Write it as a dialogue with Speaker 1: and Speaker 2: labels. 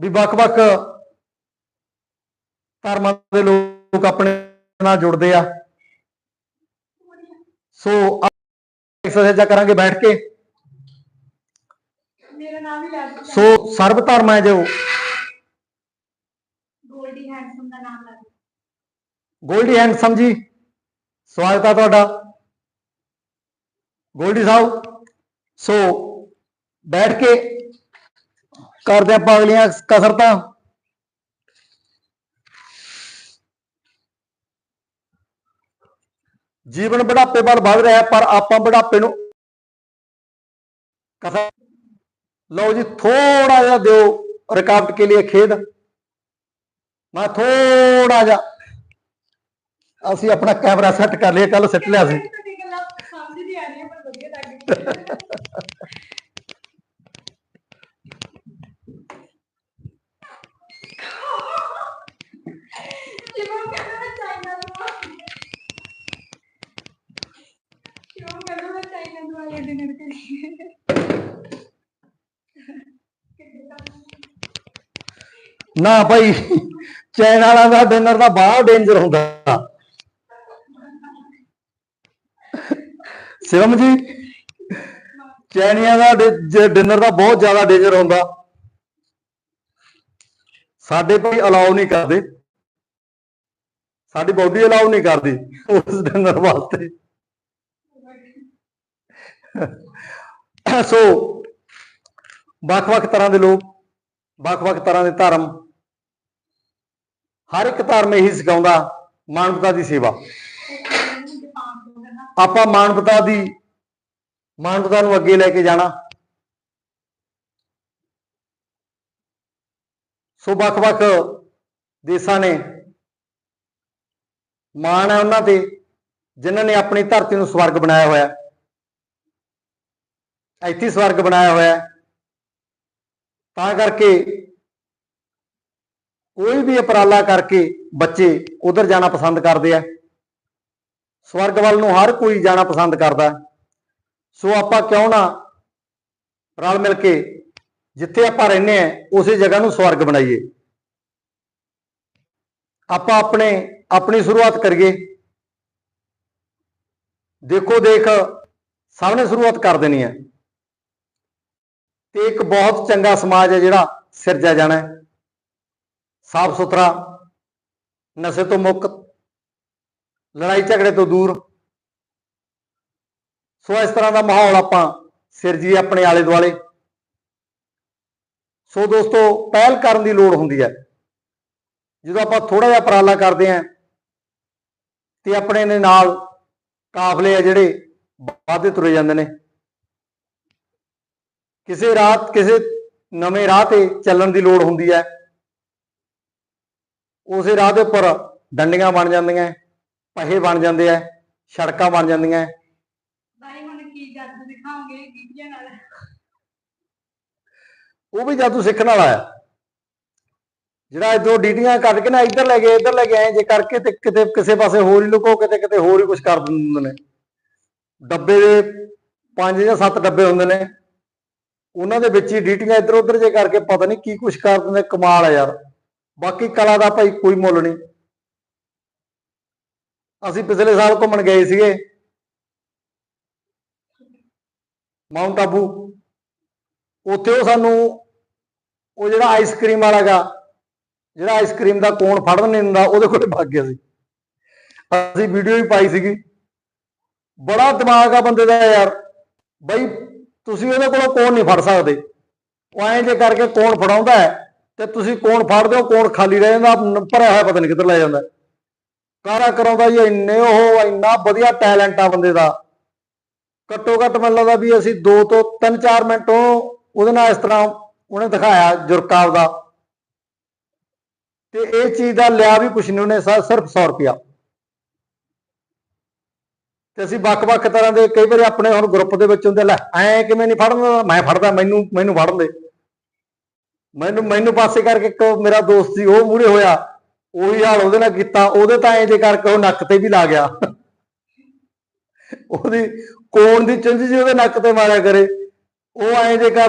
Speaker 1: ਵੀ ਵੱਖ-ਵੱਖ ਧਰਮਾਂ ਦੇ ਲੋਕ ਆਪਣੇ ਨਾਲ ਜੁੜਦੇ ਆ। ਸੋ ਐਕਸਰਸਾਈਜ਼ਾਂ ਕਰਾਂਗੇ ਬੈਠ ਕੇ।
Speaker 2: ਮੇਰਾ ਨਾਮ ਹੀ ਲੈ ਦਿੱਤਾ
Speaker 1: ਸੋ ਸਰਬ ਧਰਮ ਹੈ ਜੋ।
Speaker 2: ਗੋਲਡੀ ਹੈਂਡਸਮ ਦਾ ਨਾਮ ਲੈ
Speaker 1: ਗੋਲਡੀ ਹੈਂਡਸਮ ਜੀ ਸਵਾਗਤ ਹੈ ਤੁਹਾਡਾ। ਗੋਲਡੀ ਸਾਹਿਬ ਸੋ ਬੈਠ ਕੇ ਕਰਦੇ ਆਪਾਂ ਅਗਲੀਆਂ ਕਸਰਤਾਂ। ਜੀਵਨ ਬੁਢਾਪੇ ਵੱਲ ਵੱਧ ਰਿਹਾ ਹੈ, ਪਰ ਆਪਾਂ ਬੁਢਾਪੇ ਨੂੰ ਕਸਰ ਲਓ ਜੀ ਥੋੜਾ ਜਿਹਾ ਦਿਓ ਰੁਕਾਵਟ ਕੇ ਲਈ ਖੇਦ ਮੈਂ ਥੋੜਾ ਜਿਹਾ ਅਸੀਂ ਆਪਣਾ ਕੈਮਰਾ ਸੈੱਟ ਕਰ ਲਿਆ ਕੱਲ ਸਿੱਟ ਲਿਆ ਸੀ।
Speaker 2: ਗੱਲਾਂ ਸਮਝ ਨਹੀਂ ਆ ਰਹੀਆਂ ਪਰ ਵਧੀਆ ਲੱਗ ਕਿਉਂ ਕਹਿੰਦਾ ਮੈਂ ਚਾਈਨਾ ਨੂੰ ਕਿਉਂ ਕਹਿੰਦਾ ਮੈਂ ਚਾਈਨਾ ਨੂੰ ਵਾਲੇ ਡਿਨਰ ਕਰੀਏ
Speaker 1: ਨਾ ਭਾਈ, ਚੈਨ ਵਾਲਾ ਦਾ ਡਿਨਰ ਦਾ ਬਾਹਰ ਡੇਂਜਰ ਹੁੰਦਾ। ਸ਼ਿਵਮ ਜੀ, ਚੈਨੀਆਂ ਦਾ ਡਿਨਰ ਦਾ ਬਹੁਤ ਜ਼ਿਆਦਾ ਡੇਂਜਰ ਹੁੰਦਾ। ਸਾਡੇ ਭਾਈ ਅਲਾਉ ਨਹੀਂ ਕਰਦੇ। ਸਾਡੀ ਬਾਡੀ ਅਲਾਉ ਨਹੀਂ ਕਰਦੀ ਉਸ ਡਿਨਰ ਵਾਸਤੇ। ਸੋ, ਵੱਖ-ਵੱਖ ਤਰ੍ਹਾਂ ਦੇ ਲੋਕ, ਵੱਖ-ਵੱਖ ਤਰ੍ਹਾਂ ਦੇ ਧਰਮ ਹਰ ਇੱਕ ਧਰਮ ਇਹੀ ਸਿਖਾਉਂਦਾ, ਮਾਨਵਤਾ ਦੀ ਸੇਵਾ। ਆਪਾਂ ਮਾਨਵਤਾ ਦੀ, ਮਾਨਵਤਾ ਨੂੰ ਅੱਗੇ ਲੈ ਕੇ ਜਾਣਾ। ਸੋ ਵੱਖ-ਵੱਖ ਦੇਸ਼ਾਂ ਨੇ ਮਾਣ ਹੈ ਉਹਨਾਂ ਤੇ, ਜਿਨ੍ਹਾਂ ਨੇ ਆਪਣੀ ਧਰਤੀ ਨੂੰ ਸਵਰਗ ਬਣਾਇਆ ਹੋਇਆ ਇੱਥੇ ਸਵਰਗ ਬਣਾਇਆ ਹੋਇਆ ਤਾਂ ਕਰਕੇ ਕੋਈ ਵੀ ਉਪਰਾਲਾ ਕਰਕੇ ਬੱਚੇ ਉਧਰ ਜਾਣਾ ਪਸੰਦ ਕਰਦੇ ਆ। ਸਵਰਗ ਵੱਲ ਨੂੰ ਹਰ ਕੋਈ ਜਾਣਾ ਪਸੰਦ ਕਰਦਾ। ਸੋ ਆਪਾਂ ਕਿਉਂ ਨਾ ਰਲ ਮਿਲ ਕੇ ਜਿੱਥੇ ਆਪਾਂ ਰਹਿੰਦੇ ਆ, ਉਸੇ ਜਗ੍ਹਾ ਨੂੰ ਸਵਰਗ ਬਣਾਈਏ। ਆਪਾਂ ਆਪਣੇ, ਆਪਣੀ ਸ਼ੁਰੂਆਤ ਕਰੀਏ। ਦੇਖੋ, ਦੇਖ, ਸਭ ਨੇ ਸ਼ੁਰੂਆਤ ਕਰ ਦੇਣੀ ਹੈ। ਤੇ ਇੱਕ ਬਹੁਤ ਚੰਗਾ ਸਮਾਜ ਹੈ ਜਿਹੜਾ ਸਿਰਜਿਆ ਜਾਣਾ ਹੈ। ਸਾਫ਼ ਸੁਥਰਾ, ਨਸ਼ੇ ਤੋਂ ਮੁਕਤ, ਲੜਾਈ ਝਗੜੇ ਤੋਂ ਦੂਰ। ਸੋ ਇਸ ਤਰ੍ਹਾਂ ਦਾ ਮਾਹੌਲ ਆਪਾਂ ਸਿਰਜੀਏ ਆਪਣੇ ਆਲੇ ਦੁਆਲੇ। ਸੋ ਦੋਸਤੋ, ਪਹਿਲ ਕਰਨ ਦੀ ਲੋੜ ਹੁੰਦੀ ਹੈ। ਜਦੋਂ ਆਪਾਂ ਥੋੜਾ ਜਿਹਾ ਉਪਰਾਲਾ ਕਰਦੇ ਆਂ ਤੇ ਆਪਣੇ ਦੇ ਨਾਲ ਕਾਫਲੇ ਆ ਜਿਹੜੇ ਵਾਧੇ ਤੁਰੇ ਜਾਂਦੇ ਨੇ। ਕਿਸੇ ਰਾਤ, ਕਿਸੇ ਨਵੇਂ ਰਾਹ ਤੇ ਚੱਲਣ ਦੀ ਲੋੜ ਹੁੰਦੀ ਹੈ। ਉਸੇ ਰਾਹ ਦੇ ਉੱਪਰ ਡੰਡੀਆਂ ਬਣ ਜਾਂਦੀਆਂ ਪਹੇ ਬਣ ਜਾਂਦੇ ਆ ਸੜਕਾਂ ਬਣ ਜਾਂਦੀਆਂ।
Speaker 2: ਬਾਈ ਹੁਣ ਕੀ ਜਾਦੂ ਦਿਖਾਓਗੇ ਗੀਤੀਆਂ ਨਾਲ?
Speaker 1: ਉਹ ਵੀ ਜਾਦੂ ਸਿੱਖਣ ਵਾਲਾ ਹੈ ਜਿਹੜਾ ਇਧਰੋਂ ਡੀਟੀਆਂ ਕੱਢ ਕੇ ਨਾ ਇੱਧਰ ਲੈ ਗਏ ਇੱਧਰ ਲੈ ਕੇ ਆਏ ਜੇ ਕਰਕੇ ਤੇ ਕਿਤੇ ਕਿਸੇ ਪਾਸੇ ਹੋਰ ਹੀ ਲੁਕੋ ਕਿਤੇ ਕਿਤੇ ਹੋਰ ਹੀ ਕੁਝ ਕਰ ਦਿੰਦੇ ਨੇ। ਡੱਬੇ ਦੇ ਪੰਜ ਜਾਂ ਸੱਤ ਡੱਬੇ ਹੁੰਦੇ ਨੇ। ਉਹਨਾਂ ਦੇ ਵਿੱਚ ਹੀ ਡੀਟੀਆਂ ਇੱਧਰ ਉੱਧਰ ਜੇ ਕਰਕੇ ਪਤਾ ਨਹੀਂ ਕੀ ਕੁਝ ਕਰ ਦਿੰਦੇ ਕਮਾਲ ਆ ਯਾਰ। ਬਾਕੀ ਕਲਾ ਦਾ ਭਾਈ ਕੋਈ ਮੁੱਲ ਨਹੀਂ। ਅਸੀਂ ਪਿਛਲੇ ਸਾਲ ਘੁੰਮਣ ਗਏ ਸੀਗੇ। ਮਾਊਂਟ ਆਬੂ। ਉੱਥੇ ਉਹ ਸਾਨੂੰ ਉਹ ਜਿਹੜਾ ਆਈਸਕ੍ਰੀਮ ਵਾਲਾ ਗਾ, ਜਿਹੜਾ ਆਈਸਕ੍ਰੀਮ ਦਾ ਕੋਣ ਫੜਨ ਨਹੀਂ ਦਿੰਦਾ, ਉਹਦੇ ਕੋਲੇ ਭੱਗ ਗਿਆ ਸੀ। ਅਸੀਂ ਵੀਡੀਓ ਵੀ ਪਾਈ ਸੀਗੀ। ਬੜਾ ਦਿਮਾਗ ਆ ਬੰਦੇ ਦਾ ਯਾਰ। ਬਈ ਤੁਸੀਂ ਉਹਦੇ ਕੋਲੋਂ ਕੋਣ ਨਹੀਂ ਫੜ ਸਕਦੇ। ਉਹ ਐਂ ਜੇ ਕਰਕੇ ਕੋਣ ਫੜਾਉਂਦਾ ਹੈ ਤੇ ਤੁਸੀਂ ਕੌਣ ਫੜਦੇ ਹੋ, ਕੌਣ ਖਾਲੀ ਰਹਿ ਜਾਂਦਾ, ਨ- ਭਰਿਆ ਹੋਇਆ ਪਤਾ ਨਹੀਂ ਕਿੱਧਰ ਲੈ ਜਾਂਦਾ। ਕਾਰਾ ਕਰਾਉਂਦਾ ਜੀ, ਇੰਨੇ ਉਹ, ਇੰਨਾ ਵਧੀਆ ਟੈਲੈਂਟ ਆ ਬੰਦੇ ਦਾ। ਘੱਟੋ ਘੱਟ ਮੈਨੂੰ ਲੱਗਦਾ ਵੀ ਅਸੀਂ 2 ਤੋਂ 3-4 ਮਿੰਟ ਉਹਦੇ ਨਾਲ ਇਸ ਤਰ੍ਹਾਂ ਉਹਨੇ ਦਿਖਾਇਆ ਜੁਰਕਾਵ ਦਾ ਤੇ ਇਹ ਚੀਜ਼ ਦਾ ਲਿਆ ਵੀ ਕੁਛ ਨਹੀਂ ਉਹਨੇ ਸਿਰਫ 100 ਰੁਪਿਆ ਤੇ ਅਸੀਂ ਵੱਖ-ਵੱਖ ਤਰ੍ਹਾਂ ਦੇ ਕਈ ਵਾਰੀ ਆਪਣੇ ਹੁਣ ਗਰੁੱਪ ਦੇ ਵਿੱਚ ਹੁੰਦੇ ਲੈ, ਐ ਕਿਵੇਂ ਨਹੀਂ ਫੜਨ, ਮੈਂ ਫੜਦਾ, ਮੈਨੂੰ ਮੈਨੂੰ ਫੜਨ ਦੇ। ਮੈਨੂੰ ਮੈਨੂੰ ਪਾਸੇ ਕਰਕੇ ਇੱਕ ਮੇਰਾ ਦੋਸਤ ਸੀ, ਉਹ ਮੂਰੇ ਹੋਇਆ। ਉਹੀ ਹਾਲ ਉਹਦੇ ਨਾਲ ਕੀਤਾ। ਉਹਦੇ ਤਾਂ ਐਂ ਜੇ ਕਰਕੇ ਉਹ ਨੱਕ ਤੇ ਵੀ ਲਾ ਗਿਆ। ਉਹਦੀ ਕੋਣ ਦੀ ਚੁੰਝ ਜੀ ਉਹਦੇ ਨੱਕ ਤੇ ਮਾਰਿਆ ਕਰੇ। ਉਹ ਐਂ ਜੇ ਕਰਦਾ